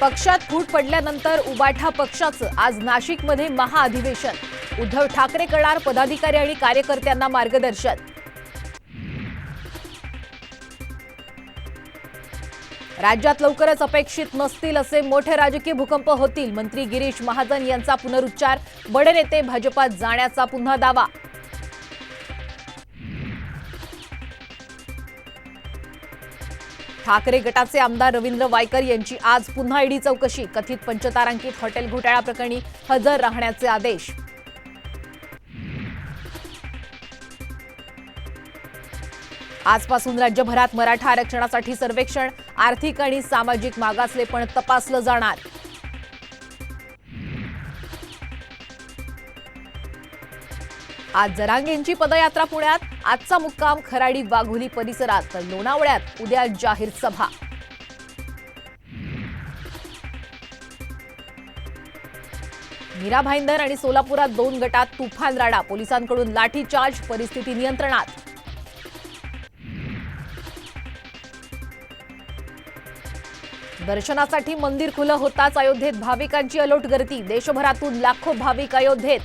पक्षात फूट पडल्यानंतर उबाठा पक्षाचं आज नाशिकमध्ये महाअधिवेशन. उद्धव ठाकरे करणार पदाधिकारी आणि कार्यकर्त्यांना मार्गदर्शन. राज्यात लवकरच अपेक्षित नसतील असे मोठे राजकीय भूकंप होतील मंत्री गिरीश महाजन यांचा पुनरुच्चार. बडे नेते भाजपात जाण्याचा पुन्हा दावा. ठाकरे गटाचे आमदार रवींद्र वायकर यांची आज पुन्हा ईडी चौकशी. कथित पंचतारांकित हॉटेल घोटाळा प्रकरणी हजर राहण्याचे आदेश. आजपासून राज्यभरात मराठा आरक्षणासाठी सर्वेक्षण आर्थिक आणि सामाजिक मागासलेपण तपासलं जाणार. आज जरांगेंची पदयात्रा पुण्यात. आजचा मुक्काम खराडी वाघोली परिसरात तर लोणावळ्यात उद्या जाहीर सभा. मीरा भाईंदर आणि सोलापुरात दोन गटात तुफान राडा. पोलिसांकडून लाठीचार्ज परिस्थिती नियंत्रणात. दर्शनासाठी मंदिर खुलं होताच अयोध्येत. भाविकांची अलोट गर्दी. देशभरातून लाखो भाविक अयोध्येत.